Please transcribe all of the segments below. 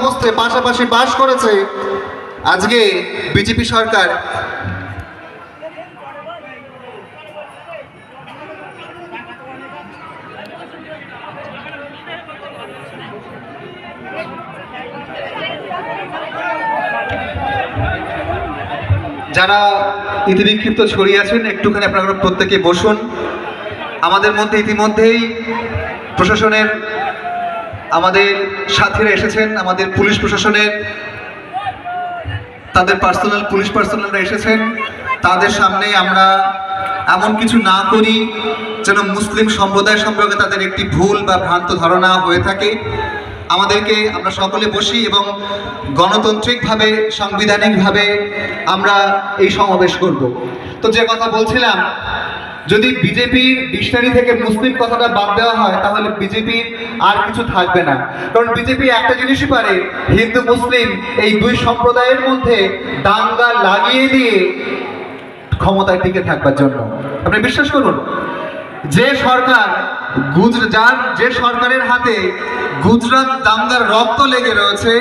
অবস্থায় পাশাপাশি বাস করেছে আজকে বিজেপি সরকার। যারা ইতিবিক্ষিপ্ত ছড়িয়ে আছেন, একটুখানি আপনারা প্রত্যেকে বসুন। আমাদের মধ্যে ইতিমধ্যেই প্রশাসনের আমাদের সাথীরা এসেছেন, আমাদের পুলিশ প্রশাসনের, তাদের পার্সোনাল পুলিশ পার্সোনালরা এসেছেন। তাদের সামনে আমরা এমন কিছু না করি যেন মুসলিম সম্প্রদায় সম্পর্কে তাদের একটি ভুল বা ভ্রান্ত ধারণা হয়ে থাকে। আমাদেরকে আমরা সকলে বসি এবং গণতান্ত্রিকভাবে, সাংবিধানিকভাবে আমরা এই সমাবেশ করব। তো যে কথা বলছিলাম যদি বিজেপির ডিকশনারি থেকে মুসলিম কথাটা বাদ দেওয়া হয়, তাহলে বিজেপির আর কিছু থাকবে না। কারণ বিজেপি একটা জিনিসই পারে, হিন্দু, মুসলিম, এই দুই সম্প্রদায়ের মধ্যে দাঙ্গা লাগিয়ে দিয়ে ক্ষমতায় টিকে থাকবার জন্য। আপনি বিশ্বাস করুন, যে সরকার গুজরাট যে সরকারের হাতে গুজরাট দাঙ্গার রক্ত লেগে রয়েছে,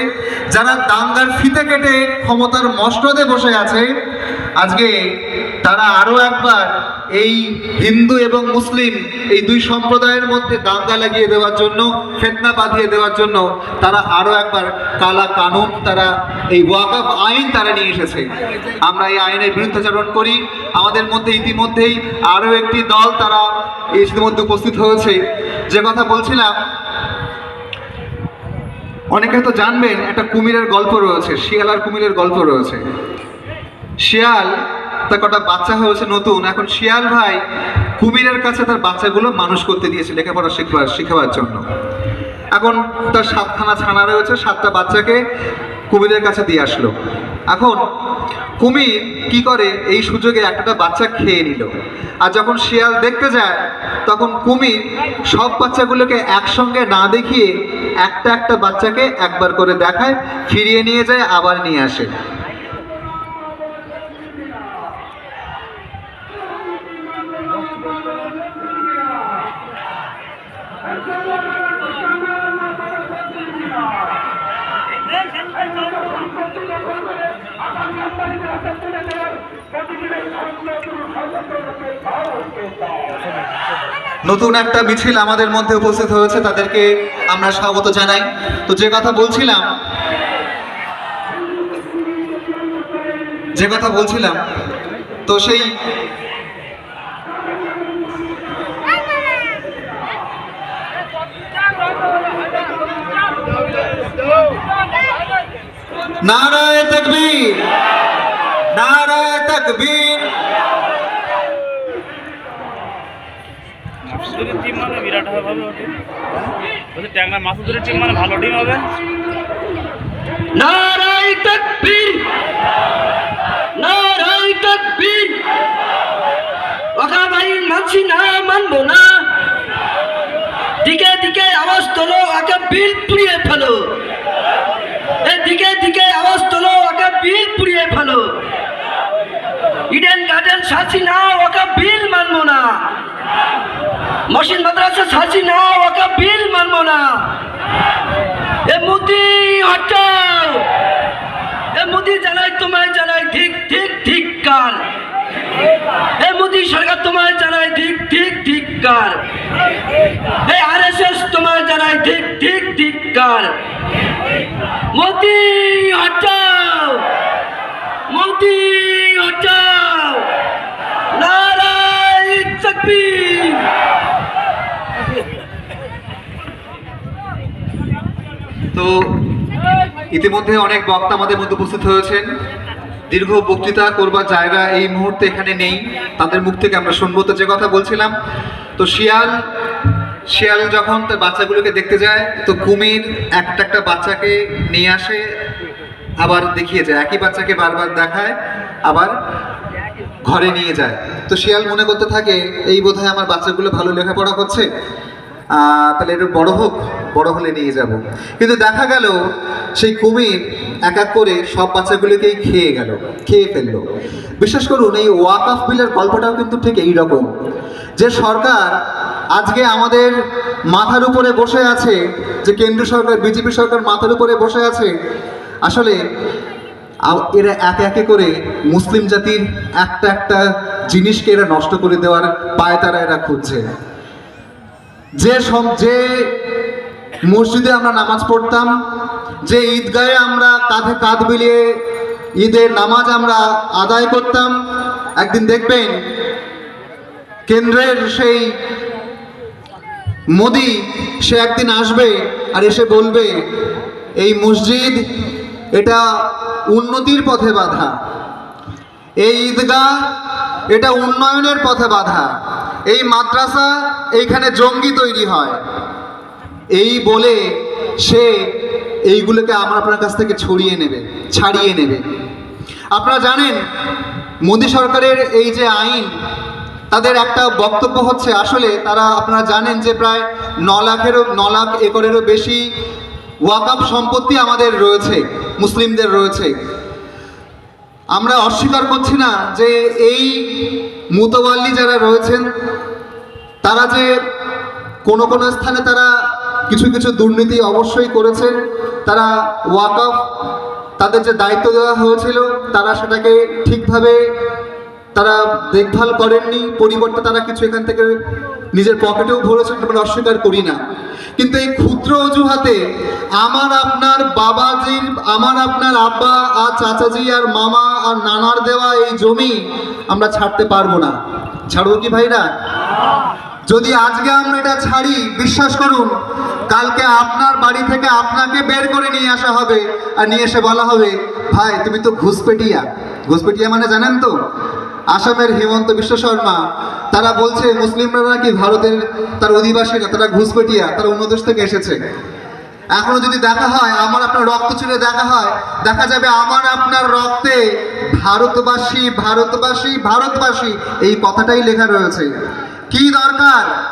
যারা দাঙ্গার ফিতে কেটে ক্ষমতার মসনদে বসে আছে, আজকে তারা আরও একবার এই হিন্দু এবং মুসলিম এই দুই সম্প্রদায়ের মধ্যে দাঙ্গা লাগিয়ে দেওয়ার জন্য, ফেতনা বাঁধিয়ে দেওয়ার জন্য তারা আরও একবার কালা কানুন তারা এই ওয়াকফ আইন তারা নিয়ে এসেছে। আমরা এই আইনের বিরুদ্ধাচরণ করি। আমাদের মধ্যে ইতিমধ্যেই আরও একটি দল তারা ইতিমধ্যে উপস্থিত হয়েছে। যে কথা বলছিলাম, অনেকে তো জানবেন, একটা কুমিরের গল্প রয়েছে, শিয়াল আর কুমিরের গল্প রয়েছে। শিয়াল তার কটা বাচ্চা হয়েছে নতুন। এখন শিয়াল ভাই কুমিরের কাছে তার বাচ্চাগুলো মানুষ করতে দিয়েছে লেখাপড়া শিখবার শেখাবার জন্য। এখন তার সাতখানা ছানা রয়েছে, সাতটা বাচ্চাকে কুমিরের কাছে দিয়ে আসলো। এখন কুমির কি করে? এই সুযোগে একটা বাচ্চা খেয়ে নিল। আর যখন শিয়াল দেখতে যায়, তখন কুমির সব বাচ্চাগুলোকে একসঙ্গে না দেখিয়ে একটা একটা বাচ্চাকে একবার করে দেখায়, ফিরিয়ে নিয়ে যায়, আবার নিয়ে আসে। নতুন একটা মিছিল আমাদের মধ্যে উপস্থিত হয়েছে, তাদেরকে আমরা স্বাগত জানাই। তো যে কথা বলছিলাম, যে কথা বলছিলাম, তো সেই নারায় তকবীর নারায় তকবীর। টিম মানে বিরাট হবে ওটি ট্যাংরা মাসুদের টিম মানে ভালো টিম হবে। নারাই তকবীর নারাই তকবীর। ওকা ভাই মানছি না মানবো না। দিকে দিকে আওয়াজ তোলো ওকে বিল পুড়িয়ে ফেলো এ দিকে দিকে আওয়াজ তোলো ওকে বিল পুড়িয়ে ফেলো ইডেন গার্ডেন না, ওকে বিল মানবো না। মসজিদ, মাদ্রাসা সাথী না, ওকে বিল মানবো না। এ মোদি হটাও এ মোদি জানাই তোমায়, জানাই ঠিক ঠিক ঠিক কার। এ মোদি সরকার তোমায় জানাই ঠিক ঠিক ঠিক কার। এ আর এস এস তোমায় জানাই ঠিক ঠিক ঠিক কার। মোদি হটাও মোদি হটাও নারাই তো ইতিমধ্যে অনেক বক্তা আমাদের মধ্যে উপস্থিত হয়েছেন। দীর্ঘ বক্তৃতা করবার জায়গা এই মুহূর্তে এখানে নেই। তাদের মুখ থেকে আমরা শুনব। তো যে কথা বলছিলাম, তো শিয়াল শিয়াল যখন তার বাচ্চাগুলোকে দেখতে যায়, তো কুমির একটা একটা বাচ্চাকে নিয়ে আসে, আবার দেখিয়ে যায়। একই বাচ্চাকে বারবার দেখায়, আবার ঘরে নিয়ে যায়। তো শিয়াল মনে করতে থাকে, এই বোধহয় আমার বাচ্চাগুলো ভালো লেখাপড়া করছে? তাহলে একটু বড় হোক, বড় হলে নিয়ে যাব। কিন্তু দেখা গেল, সেই কুমির এক এক করে সব বাচ্চাগুলোকেই খেয়ে গেল, খেয়ে ফেলল। বিশ্বাস করুন, এই ওয়াক অফ বিলের গল্পটাও কিন্তু ঠিক এই রকম যে সরকার আজকে আমাদের মাথার উপরে বসে আছে, যে কেন্দ্র সরকার, বিজেপি সরকার মাথার উপরে বসে আছে, আসলে এরা একে একে করে মুসলিম জাতির একটা একটা জিনিসকে এরা নষ্ট করে দেওয়ার পায় তারা এরা খুঁজছে। যে সব যে মসজিদে আমরা নামাজ পড়তাম, যে ঈদগাহে আমরা কাঁধে কাঁধ মিলিয়ে ঈদের নামাজ আমরা আদায় করতাম, একদিন দেখবেন কেন্দ্রের সেই মোদি, সে একদিন আসবে আর এসে বলবে, এই মসজিদ এটা উন্নতির পথে বাধা। এই ঈদগাহ, এটা উন্নয়নের পথে বাধা। এই মাদ্রাসা, এইখানে জঙ্গি তৈরি হয়। এই বলে সে এইগুলোকে আমার আপনার কাছ থেকে ছড়িয়ে নেবে, ছাড়িয়ে নেবে। আপনারা জানেন, মোদী সরকারের এই যে আইন, তাদের একটা বক্তব্য হচ্ছে, আসলে তারা আপনারা জানেন যে প্রায় ন লাখেরও, ন লাখ একরেরও বেশি ওয়াকাপ সম্পত্তি আমাদের রয়েছে, মুসলিমদের রয়েছে। আমরা অস্বীকার করছি না যে এই মুতওয়াল্লি যারা রয়েছেন, তারা যে কোনো কোনো স্থানে তারা কিছু কিছু দুর্নীতি অবশ্যই করেছেন, তারা ওয়াকফ তাদের যে দায়িত্ব দেওয়া হয়েছিল, তারা সেটাকে ঠিকভাবে তারা দেখভাল করেননি, পরিবর্তে তারা কিছু এখান থেকে নিজের পকেটেও ভরেছেন আমরা অস্বীকার করি না। কিন্তু এই ক্ষুদ্র অজুহাতে আমার আপনার বাবাজির, আমার আপনার আব্বা আর চাচাজি আর মামা আর নানার দেওয়া এই জমি আমরা ছাড়তে পারব না। ছাড়বো কি ভাইরা? যদি আজকে আমরা এটা ছাড়ি, বিশ্বাস করুন, কালকে আপনার বাড়ি থেকে আপনাকে বের করে নিয়ে আসা হবে আর নিয়ে এসে বলা হবে, ভাই, তুমি তো ঘুষপেটিয়া। ঘুষপেটিয়া মানে জানেন তো? আসামের হিমন্ত বিশ্ব শর্মা, তারা বলছে মুসলিমরা নাকি ভারতের তার অধিবাসীরা, তারা ঘুষপেটিয়া, তারা অন্য দেশ থেকে এসেছে। এখনও যদি দেখা হয়, আমার আপনার রক্ত চুলে দেখা হয়, দেখা যাবে আমার আপনার রক্তে ভারতবাসী ভারতবাসী ভারতবাসী, এই কথাটাই লেখা রয়েছে। কি দরকার?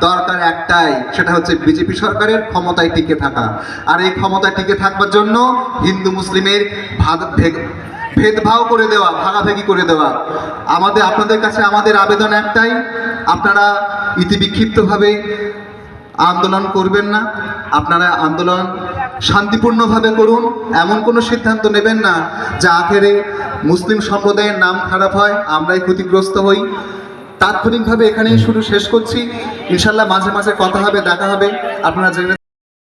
দরকার একটাই, সেটা হচ্ছে বিজেপি সরকারের ক্ষমতায় টিকে থাকা। আর এই ক্ষমতায় টিকে থাকবার জন্য হিন্দু মুসলিমের ভেগ- ভেদভাব করে দেওয়া, ভাগাভাগি করে দেওয়া। আমাদের, আপনাদের কাছে আমাদের আবেদন একটাই, আপনারা ইতিবিক্ষিপ্তভাবে আন্দোলন করবেন না, আপনারা আন্দোলন শান্তিপূর্ণভাবে করুন, এমন কোনো সিদ্ধান্ত নেবেন না যা আখেরে মুসলিম সম্প্রদায়ের নাম খারাপ হয়, আমরাই ক্ষতিগ্রস্ত হই। তাৎক্ষণিকভাবে এখানেই শুরু, শেষ করছি। ইনশাল্লাহ মাঝে মাঝে কথা হবে, দেখা হবে। আপনারা জেনে